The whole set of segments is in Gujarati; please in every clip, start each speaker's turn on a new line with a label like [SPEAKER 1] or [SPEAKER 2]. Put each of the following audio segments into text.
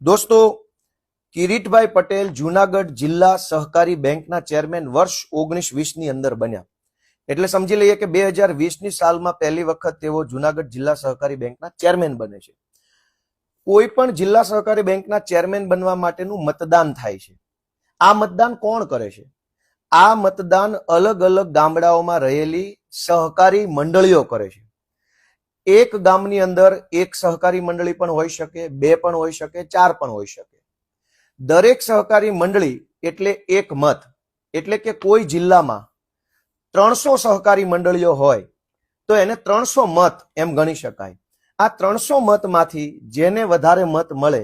[SPEAKER 1] દોસ્તો, કિરીટભાઈ પટેલ જુનાગઢ જિલ્લા સહકારી બેંકના ચેરમેન વર્ષ ઓગણીસ વીસની અંદર બન્યા. એટલે સમજી લઈએ કે બે હજાર વીસની સાલમાં પહેલી વખત તેઓ જુનાગઢ જિલ્લા સહકારી બેંકના ચેરમેન બને છે. કોઈ પણ જિલ્લા સહકારી બેંકના ચેરમેન બનવા માટેનું મતદાન થાય છે. આ મતદાન કોણ કરે છે? આ મતદાન અલગ અલગ ગામડાઓમાં રહેલી સહકારી મંડળીઓ કરે છે. એક ગામની અંદર એક સહકારી મંડળી પણ હોઈ શકે, બે પણ હોઈ શકે, ચાર પણ હોઈ શકે. દરેક સહકારી મંડળી એટલે એક મત. એટલે કે કોઈ જિલ્લામાં ત્રણસો સહકારી મંડળીઓ હોય, તો એને ત્રણસો મત એમ ગણી શકાય. આ ત્રણસો મતમાંથી જેને વધારે મત મળે,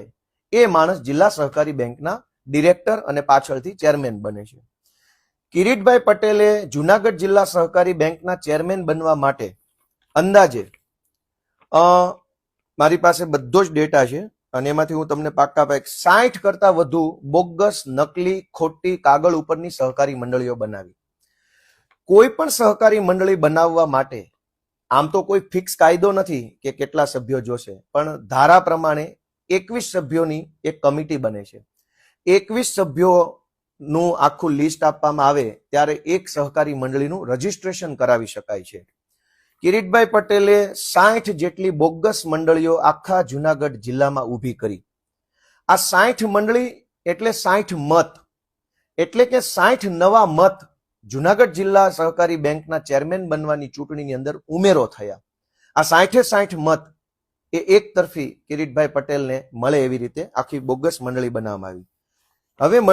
[SPEAKER 1] એ માણસ જિલ્લા સહકારી બેંકના ડિરેક્ટર અને પાછળથી ચેરમેન બને છે. કિરીટભાઈ પટેલે જુનાગઢ જિલ્લા સહકારી બેંકના ચેરમેન બનવા માટે અંદાજે મારી પાસે બધો જ ડેટા છે અને એમાંથી હું તમને પાક્કા પાક સાઠ કરતા વધુ બોગસ, નકલી, ખોટી કાગળ ઉપરની સહકારી મંડળીઓ બનાવી. કોઈ પણ સહકારી મંડળી બનાવવા માટે આમ તો કોઈ ફિક્સ કાયદો નથી કે કેટલા સભ્યો જોશે, પણ ધારા પ્રમાણે એકવીસ સભ્યોની એક કમિટી બને છે. એકવીસ સભ્યોનું આખું લિસ્ટ આપવામાં આવે ત્યારે એક સહકારી મંડળીનું રજીસ્ટ્રેશન કરાવી શકાય છે. કિરીટભાઈ પટેલે સાઠ જેટલી બોગસ મંડળીઓ આખા જુનાગઢ જિલ્લામાં ઊભી કરી. આ સાઠ મંડળી એટલે સાઠ મત. એટલે કે સાઠ નવા મત જુનાગઢ જિલ્લા સહકારી બેંકના ચેરમેન બનવાની ચૂંટણીની અંદર ઉમેરો થયા. આ સાઠે સાઠ મત એ એક તરફી કિરીટભાઈ પટેલને મળે એવી રીતે આખી બોગસ મંડળી બનાવવામાં આવી. હવે